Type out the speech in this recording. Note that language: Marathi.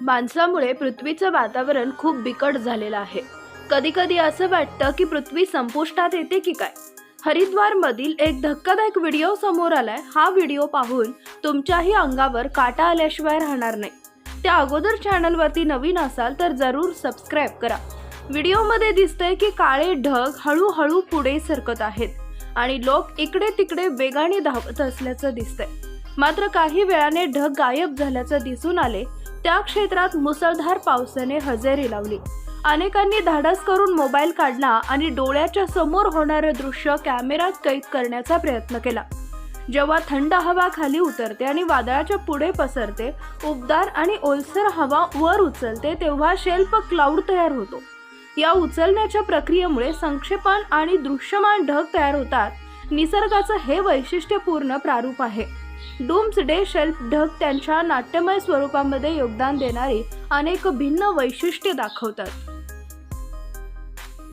माणसामुळे पृथ्वीचं वातावरण खूप बिकट झालेलं आहे. कधी कधी असं वाटतं की पृथ्वी संपुष्टात येते की काय? हरिद्वार मधील एक धक्कादायक व्हिडिओ समोर आलाय. हा व्हिडिओ पाहून तुमच्याही अंगावर काटा आल्याशिवाय राहणार नाही. त्या अगोदर चॅनलवरती नवीन असाल तर जरूर सबस्क्राईब करा. व्हिडिओमध्ये दिसतंय की काळे ढग हळूहळू पुढे सरकत आहेत आणि लोक इकडे तिकडे वेगाने धावत असल्याचं दिसतंय. मात्र काही वेळाने ढग गायब झाल्याचं दिसून आले. त्या क्षेत्रात मुसळधार पावसाने हजेरी लावली. अनेकांनी धाडस करून मोबाईल काढला आणि डोळ्याच्या समोर होणारे दृश्य कॅमेऱ्यात कैद करण्याचा प्रयत्न केला. जेव्हा थंड हवा खाली उतरते आणि वादळाच्या पुढे पसरते उबदार आणि ओलसर हवा वर उचलते तेव्हा शेल्फ क्लाउड तयार होतो. या उचलण्याच्या प्रक्रियेमुळे संक्षेपण आणि दृश्यमान ढग तयार होतात. निसर्गाचं हे वैशिष्ट्यपूर्ण प्रारूप आहे. डूम्स डे शेल्फ ढग त्यांच्या नाट्यमय स्वरूपामध्ये योगदान देणारी अनेक भिन्न वैशिष्ट्ये दाखवतात.